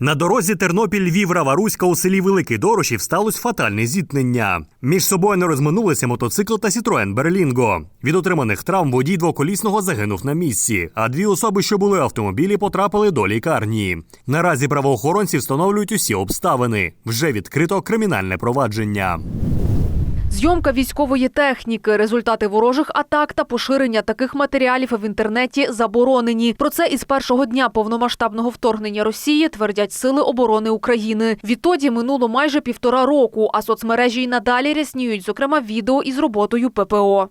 На дорозі Тернопіль Львів Раваруська у селі Великий Дорошів сталося фатальне зіткнення. Між собою не розминулися мотоцикл та Сітроен Берлінго. Від отриманих травм водій двоколісного загинув на місці, а дві особи, що були в автомобілі, потрапили до лікарні. Наразі правоохоронці встановлюють усі обставини. Вже відкрито кримінальне провадження. Зйомка військової техніки, результати ворожих атак та поширення таких матеріалів в інтернеті заборонені. Про це із першого дня повномасштабного вторгнення Росії твердять сили оборони України. Відтоді минуло майже півтора року, а соцмережі й надалі рясніють, зокрема, відео із роботою ППО.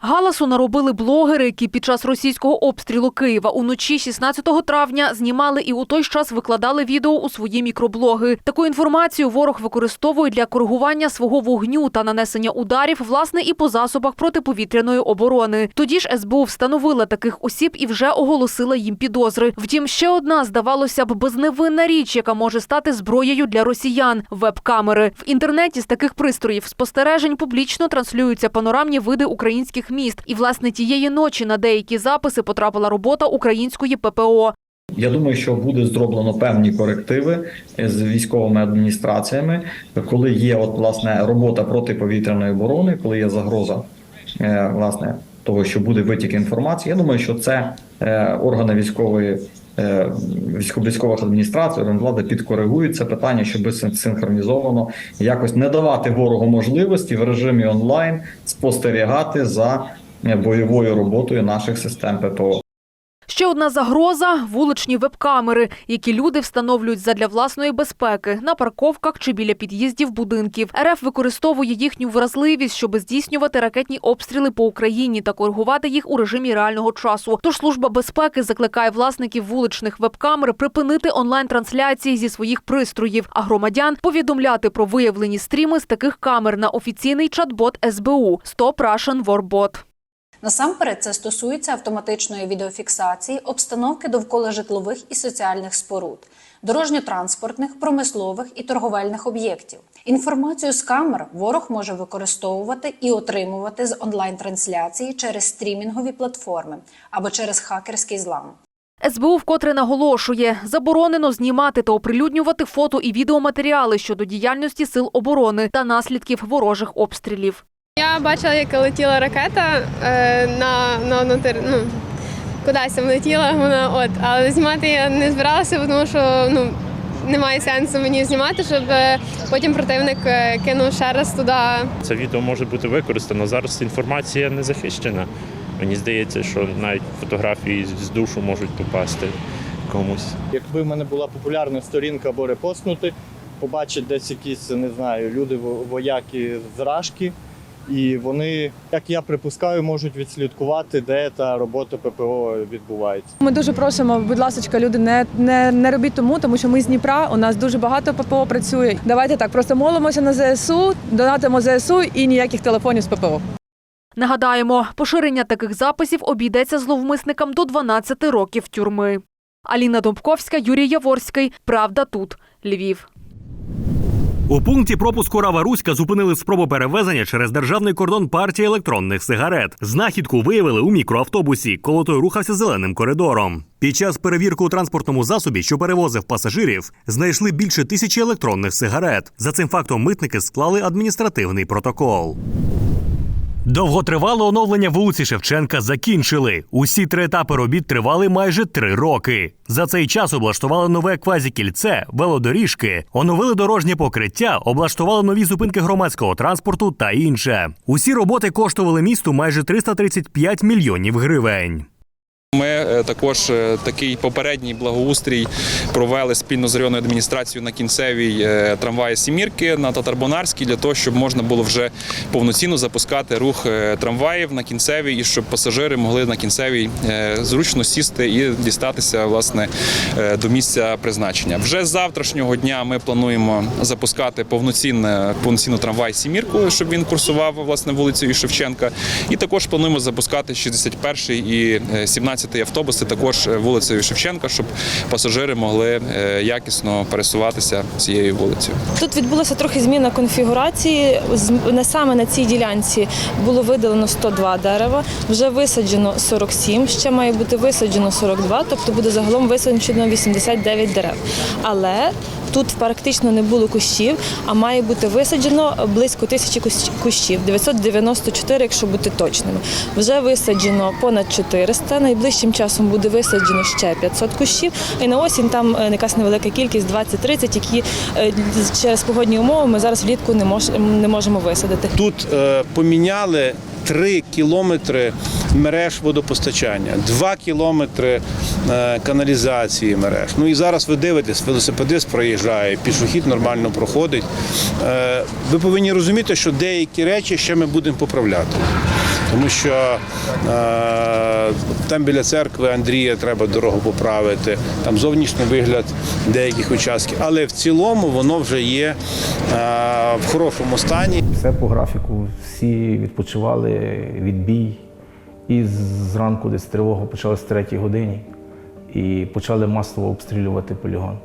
Галасу наробили блогери, які під час російського обстрілу Києва уночі 16 травня знімали і у той час викладали відео у свої мікроблоги. Таку інформацію ворог використовує для коригування свого вогню та нанесення ударів, власне, і по засобах протиповітряної оборони. Тоді ж СБУ встановила таких осіб і вже оголосила їм підозри. Втім, ще одна здавалося б безневинна річ, яка може стати зброєю для росіян веб-камери. В інтернеті з таких пристроїв спостережень публічно транслюються панорамні види українських міст. І власне тієї ночі на деякі записи потрапила робота української ППО. Я думаю, що буде зроблено певні корективи з військовими адміністраціями, коли є от власне робота протиповітряної оборони, коли є загроза е, власне того, що буде витік інформації. Я думаю, що це е, органи військової е, військово- військових адміністрацій, влада підкоригують це питання, щоб син- синхронізовано якось не давати ворогу можливості в режимі онлайн спостерігати за е, бойовою роботою наших систем ППО. Ще одна загроза вуличні веб-камери, які люди встановлюють задля власної безпеки на парковках чи біля під'їздів будинків. РФ використовує їхню вразливість, щоб здійснювати ракетні обстріли по Україні та коригувати їх у режимі реального часу. Тож служба безпеки закликає власників вуличних веб-камер припинити онлайн-трансляції зі своїх пристроїв, а громадян повідомляти про виявлені стріми з таких камер на офіційний чат-бот СБУ Stop Russian War. Насамперед, це стосується автоматичної відеофіксації обстановки довкола житлових і соціальних споруд, дорожньо-транспортних, промислових і торговельних об'єктів. Інформацію з камер ворог може використовувати і отримувати з онлайн-трансляції через стрімінгові платформи або через хакерський злам. СБУ вкотре наголошує, заборонено знімати та оприлюднювати фото і відеоматеріали щодо діяльності сил оборони та наслідків ворожих обстрілів. Я бачила, як летіла ракета е, на, на, тер- ну, кудись там летіла вона, от, але знімати я не збиралася, тому що ну, немає сенсу мені знімати, щоб е, потім противник е, кинув ще раз туди. Це відео може бути використано. Зараз інформація не захищена. Мені здається, що навіть фотографії з душу можуть попасти комусь. Якби в мене була популярна сторінка або репостнути, побачать десь якісь, не знаю, люди вояки з рашки, і вони, як я припускаю, можуть відслідкувати, де та робота ППО відбувається. Ми дуже просимо, будь ласка, люди, не, не, не робіть тому, тому що ми з Дніпра. У нас дуже багато ППО працює. Давайте так, просто молимося на ЗСУ, донатимо ЗСУ і ніяких телефонів з ППО. Нагадаємо, поширення таких записів обійдеться зловмисникам до 12 років тюрми. Аліна Домбковська, Юрій Яворський. Правда тут. Львів. У пункті пропуску Рава Руська зупинили спробу перевезення через державний кордон партії електронних сигарет. Знахідку виявили у мікроавтобусі, коли той рухався зеленим коридором. Під час перевірки у транспортному засобі, що перевозив пасажирів, знайшли більше тисячі електронних сигарет. За цим фактом митники склали адміністративний протокол. Довготривале оновлення вулиці Шевченка закінчили. Усі три етапи робіт тривали майже три роки. За цей час облаштували нове квазікільце, велодоріжки, оновили дорожнє покриття, облаштували нові зупинки громадського транспорту та інше. Усі роботи коштували місту майже 335 мільйонів гривень. Ми е, також е, такий попередній благоустрій провели спільно з районною адміністрацією на кінцевій е, трамваї Сімірки на Татарбонарській для того, щоб можна було вже повноцінно запускати рух трамваїв на кінцевій і щоб пасажири могли на кінцевій зручно сісти і дістатися власне до місця призначення. Вже з завтрашнього дня ми плануємо запускати повноцінне повноцінну трамвай Сімірку, щоб він курсував власне вулицею Шевченка. І також плануємо запускати 61 і е, 17 15 автобуси також е, вулицею Шевченка, щоб пасажири могли е, якісно пересуватися цією вулицею. Тут відбулася трохи зміна конфігурації. Не саме на цій ділянці було видалено 102 дерева, вже висаджено 47, ще має бути висаджено 42, тобто буде загалом висаджено 89 дерев. Але тут практично не було кущів, а має бути висаджено близько тисячі кущів, 994, якщо бути точними. Вже висаджено понад 400, найближчим часом буде висаджено ще 500 кущів, і на осінь там е, якась невелика кількість 20-30, які е, через погодні умови ми зараз влітку не, можемо висадити. Тут е, поміняли 3 кілометри мереж водопостачання, 2 кілометри е, каналізації мереж. Ну і зараз ви дивитесь, велосипедист проїжджає, пішохід нормально проходить. Е, ви повинні розуміти, що деякі речі ще ми будемо поправляти. Тому що е, там біля церкви Андрія треба дорогу поправити, там зовнішній вигляд деяких участків. Але в цілому воно вже є е, в хорошому стані. Все по графіку, всі відпочивали відбій. І зранку десь тривога почалась в третій годині і почали масово обстрілювати полігон.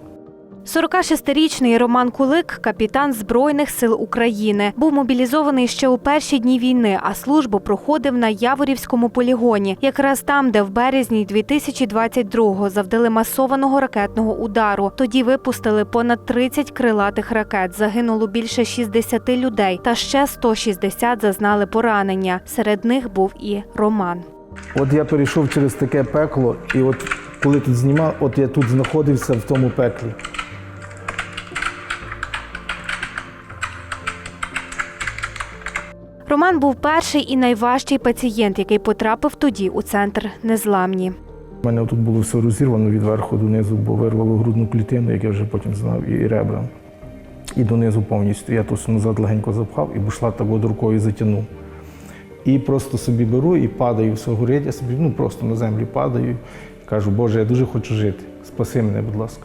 46-річний Роман Кулик, капітан Збройних сил України, був мобілізований ще у перші дні війни, а службу проходив на Яворівському полігоні, якраз там, де в березні 2022-го завдали масованого ракетного удару. Тоді випустили понад 30 крилатих ракет. Загинуло більше 60 людей, та ще 160 зазнали поранення. Серед них був і Роман. От я перейшов через таке пекло, і от коли тут знімав, от я тут знаходився в тому пеклі. Роман був перший і найважчий пацієнт, який потрапив тоді у центр незламні. У мене тут було все розірвано від верху донизу, бо вирвало грудну клітину, як я вже потім знав, і ребра. І донизу повністю. Я то назад легенько запхав і бушла так от рукою затягнув. І просто собі беру і падаю, все горить, я собі ну, просто на землю падаю. Кажу, Боже, я дуже хочу жити. Спаси мене, будь ласка.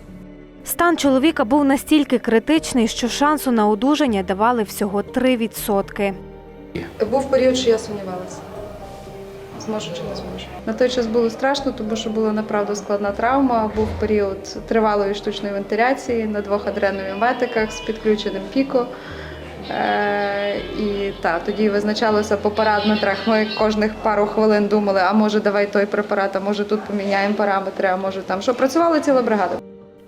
Стан чоловіка був настільки критичний, що шансу на одужання давали всього 3%. Був період, що я сумнівалася. Зможу чи не зможу. На той час було страшно, тому що була направду складна травма. Був період тривалої штучної вентиляції на двох адреновіметиках з підключеним піко. Е, і та, тоді визначалося по параметрах. Ми кожних пару хвилин думали, а може давай той препарат, а може тут поміняємо параметри, а може там що. Працювала ціла бригада.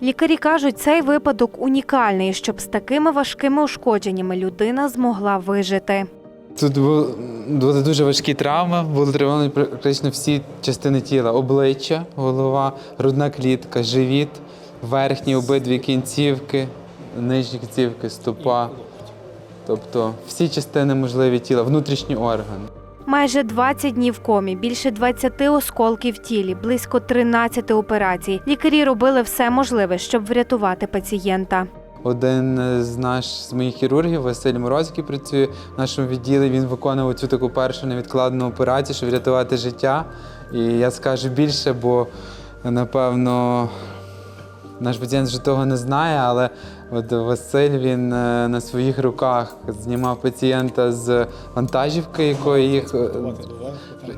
Лікарі кажуть, цей випадок унікальний, щоб з такими важкими ушкодженнями людина змогла вижити. Тут були дуже важкі травми, були травмовані практично всі частини тіла: обличчя, голова, грудна клітка, живіт, верхні обидві кінцівки, нижні кінцівки, стопа. Тобто всі частини можливі тіла, внутрішні органи. Майже 20 днів комі, більше 20 осколків в тілі, близько 13 операцій. Лікарі робили все можливе, щоб врятувати пацієнта. Один з наш з моїх хірургів, Василь Мороз, який працює в нашому відділі, він виконував цю таку першу невідкладну операцію, щоб врятувати життя. І я скажу більше, бо напевно наш пацієнт вже того не знає, але от Василь він е, на своїх руках знімав пацієнта з вантажівки, якої їх е,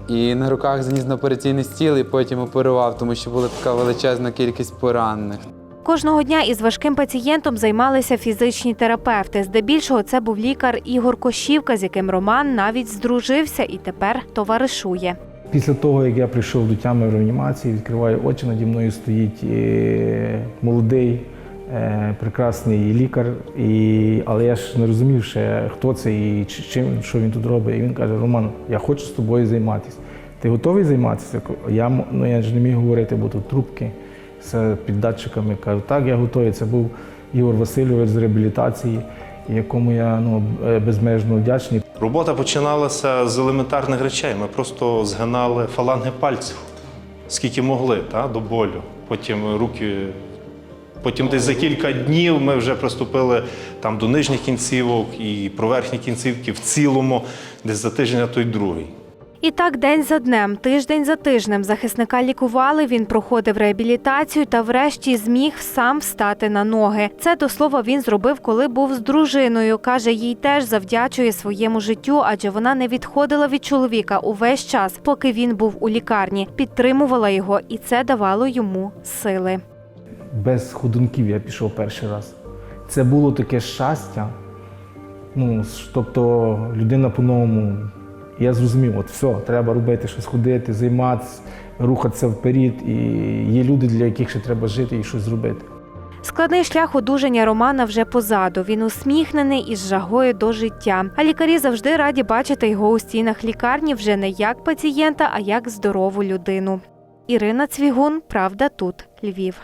і на руках заніс на операційний стіл і потім оперував, тому що була така величезна кількість поранених. Кожного дня із важким пацієнтом займалися фізичні терапевти. Здебільшого це був лікар Ігор Кощівка, з яким Роман навіть здружився і тепер товаришує. Після того, як я прийшов до тями в реанімації, відкриваю очі, наді мною стоїть е, молодий, е, прекрасний лікар, але я ж не розумів ще, хто це і чим, що він тут робить. І він каже: Роман, я хочу з тобою займатися. Ти готовий займатися? Я, ну, я ж не міг говорити, бо тут трубки з під датчиками. Кажу, так, я готовий. Це був Ігор Васильович з реабілітації, якому я ну, е, безмежно вдячний. Робота починалася з елементарних речей. Ми просто згинали фаланги пальців, скільки могли, та, до болю. Потім руки. Потім десь за кілька днів ми вже приступили там, до нижніх кінцівок і про верхні кінцівки в цілому, десь за тиждень, а то й другий. І так день за днем, тиждень за тижнем захисника лікували. Він проходив реабілітацію та, врешті, зміг сам встати на ноги. Це до слова він зробив, коли був з дружиною. каже, їй теж завдячує своєму життю, адже вона не відходила від чоловіка увесь час, поки він був у лікарні, підтримувала його, і це давало йому сили. Без ходунків я пішов перший раз. Це було таке щастя. Ну, тобто людина по-новому. Я зрозумів, от все, треба робити щось ходити, займатися, рухатися вперед. І є люди, для яких ще треба жити і щось зробити. Складний шлях одужання Романа вже позаду. Він усміхнений і з жагою до життя. А лікарі завжди раді бачити його у стінах лікарні вже не як пацієнта, а як здорову людину. Ірина Цвігун, Правда тут, Львів.